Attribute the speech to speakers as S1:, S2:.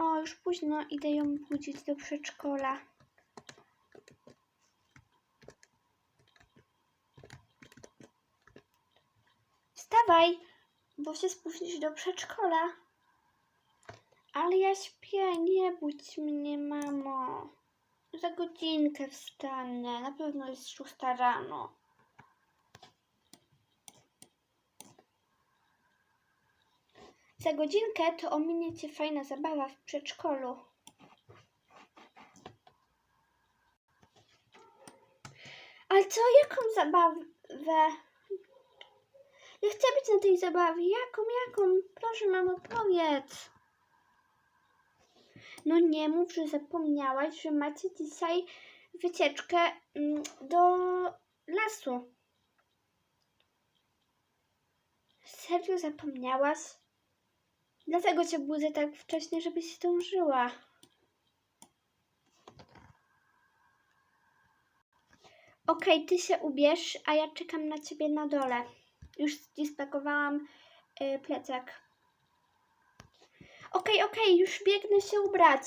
S1: O, już późno, idę ją budzić do przedszkola. Wstawaj, bo się spóźnisz do przedszkola. Ale ja śpię, nie budź mnie, mamo. Za godzinkę wstanę, na pewno jest szósta rano. Za godzinkę to ominie cię fajna zabawa w przedszkolu. Ale co, jaką zabawę? Ja chcę być na tej zabawie. Jaką, jaką? Proszę, mamo, powiedz. No nie mów, że zapomniałaś, że macie dzisiaj wycieczkę mm, do lasu. Serio zapomniałaś? Dlatego cię budzę tak wcześnie, żebyś zdążyła. Okej, ty się ubierz, a ja czekam na ciebie na dole. Już ci spakowałam y, plecak. Okej, okej, już biegnę się ubrać.